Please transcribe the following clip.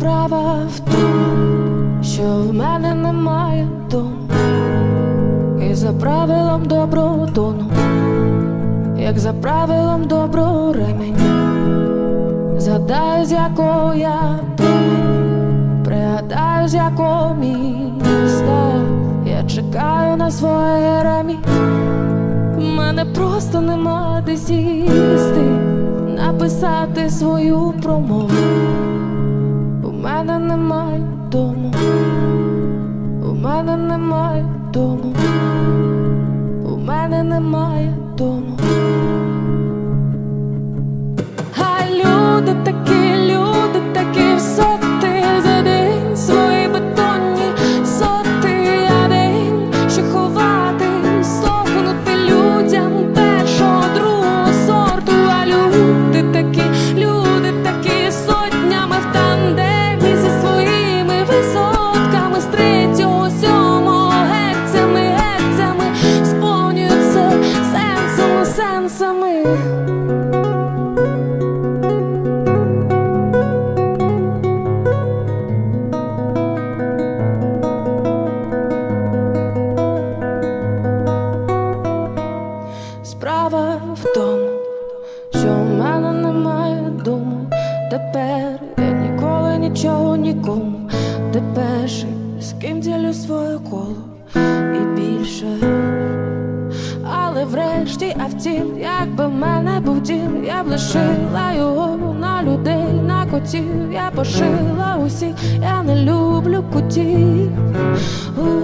Справа в тому, що в мене немає дому, і за правилом доброго тону, як за правилом доброго ремені, згадаю, з якого я племені, пригадаю, з якого міста я чекаю на своє ремі. В мене просто нема де сісти, написати свою промову. Мене немає дому, у мене немає дому, сенсами. Справа в тому, що в мене немає дому. Тепер я ніколи нічого нікому. Ти перший, з ким ділю своє коло і більше. Але врешті, а втім, якби в мене був дім, я б лишила його на людей, на котів. Я пошила усіх, я не люблю котів. У-у-у.